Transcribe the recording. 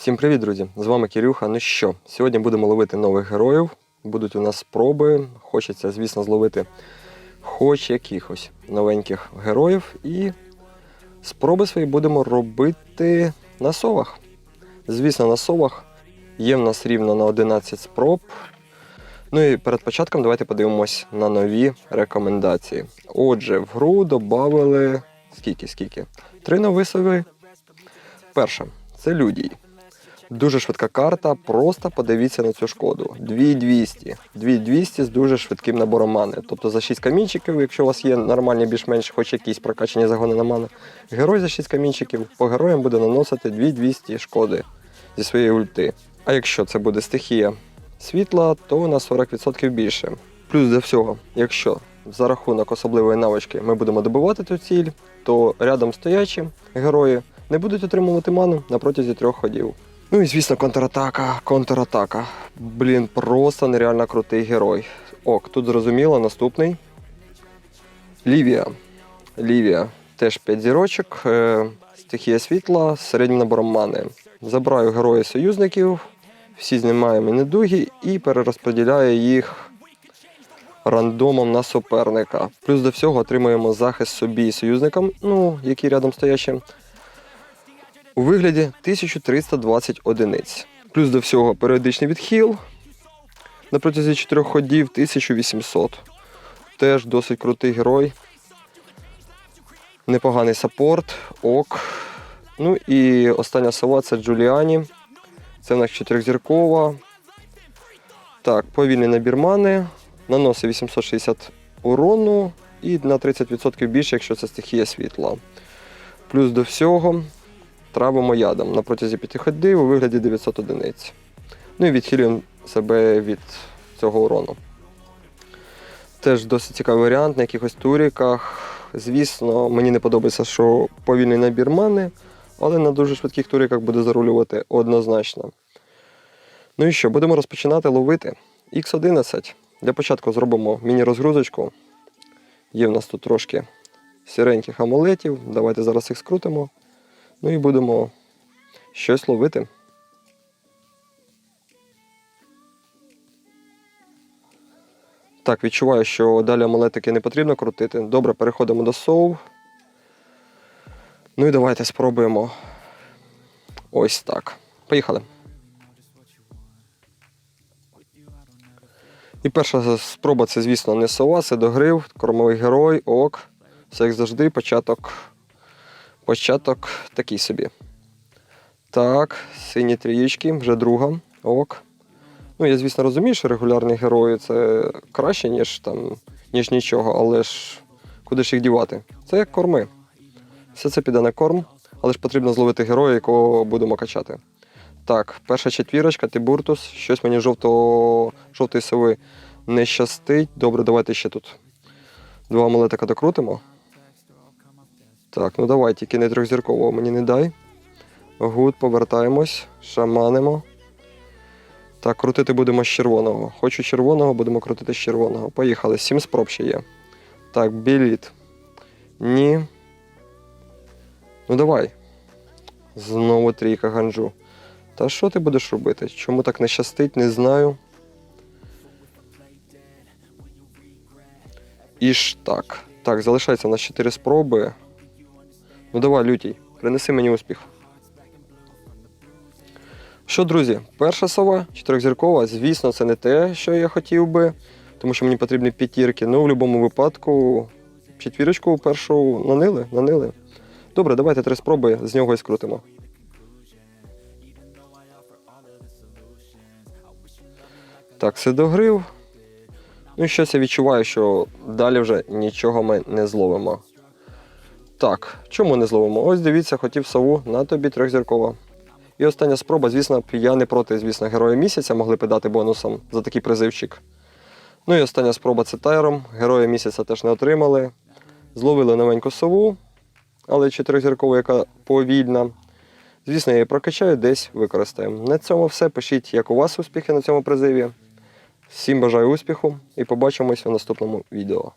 Всім привіт, друзі! З вами Кирюха. Ну що, сьогодні будемо ловити нових героїв. Будуть у нас спроби. Хочеться, звісно, зловити хоч якихось новеньких героїв. І спроби свої будемо робити на совах. Звісно, на совах є в нас рівно на 11 спроб. Ну і перед початком давайте подивимось на нові рекомендації. Отже, в гру додали скільки, скільки? Три нові сови. Перша це Людій. Дуже швидка карта, просто подивіться на цю шкоду. 2200. 2200 з дуже швидким набором мани. Тобто за 6 камінчиків, якщо у вас є нормальні більш-менш хоч якісь прокачані загони на мани, герой за 6 камінчиків по героям буде наносити 2200 шкоди зі своєї ульти. А якщо це буде стихія світла, то на 40% більше. Плюс до всього, якщо за рахунок особливої навички ми будемо добивати цю ціль, то рядом стоячі герої не будуть отримувати ману на протязі трьох ходів. Ну і звісно, контратака, контратака. Блін, просто нереально крутий герой. Ок, тут зрозуміло, наступний. Лівія. Лівія. Теж 5 зірочок. Е, стихія світла з середнім набором мани. Забираю герої союзників, всі знімаємо недуги і перерозподіляю їх рандомом на суперника. Плюс до всього отримуємо захист собі і союзникам, ну, які рядом стоячі у вигляді 1320 одиниць. Плюс до всього періодичний відхил на протязі 4 ходів 1800. Теж досить крутий герой. Непоганий саппорт, ок. Ну і остання сова це Джуліані. Це в нас чотирьохзіркова. Так, повільний набір мани. Наносить 860 урону і на 30% більше, якщо це стихія світла. Плюс до всього травимо ядом на протязі 5 ходів у вигляді 900 одиниць. Ну і відхилюємо себе від цього урону. Теж досить цікавий варіант на якихось туріках. Звісно, мені не подобається, що повільний набір мани, але на дуже швидких туріках буде зарулювати однозначно. Ну і що, будемо розпочинати ловити. Х11. Для початку зробимо міні-розгрузочку. Є в нас тут трошки сіреньких амулетів. Давайте зараз їх скрутимо. Ну і будемо щось ловити. Так, відчуваю, що далі амулетики не потрібно крутити. Добре, переходимо до сов. Ну і давайте спробуємо ось так. Поїхали. І перша спроба це, звісно, не сова, це догрив, кормовий герой, ок. Все як завжди, початок. Початок такий собі. Так, сині трієчки, вже друга. Ок. Ну, я, звісно, розумію, що регулярні герої це краще, ніж там, ніж нічого, але ж куди ж їх дівати? Це як корми. Все це піде на корм, але ж потрібно зловити героя, якого будемо качати. Так, перша четвірочка, Тибуртус. Щось мені жовто, жовтої сови не щастить. Добре, давайте ще тут два амулетика докрутимо. Так, ну давай, тільки не трьохзіркового мені не дай. Гуд, повертаємось, шаманимо. Так, крутити будемо з червоного. Хочу червоного, будемо крутити з червоного. Поїхали. Сім спроб ще є. Так, біліт. Ні. Ну давай. Знову трійка ганджу. Та що ти будеш робити? Чому так не щастить, не знаю. І ж так. Так, залишається у нас 4 спроби. Ну давай, лютій, принеси мені успіх. Що, друзі, перша сова, чотирьохзіркова, звісно, це не те, що я хотів би, тому що мені потрібні п'ятірки. Ну, в будь-якому випадку, четвірочку першу нанили, нанили. Добре, давайте три спроби, з нього і скрутимо. Так, це догрив. Ну щось я відчуваю, що далі вже нічого ми не зловимо. Так, чому не зловимо? Ось дивіться, хотів сову, на тобі трьохзіркова. І остання спроба, звісно, я не проти, звісно, героя місяця могли б дати бонусом за такий призивчик. Ну і остання спроба це тайром. Героя місяця теж не отримали. Зловили новеньку сову, але чотиризіркову, яка повільна. Звісно, я її прокачаю, десь використаємо. На цьому все. Пишіть, як у вас успіхи на цьому призиві. Всім бажаю успіху і побачимось у наступному відео.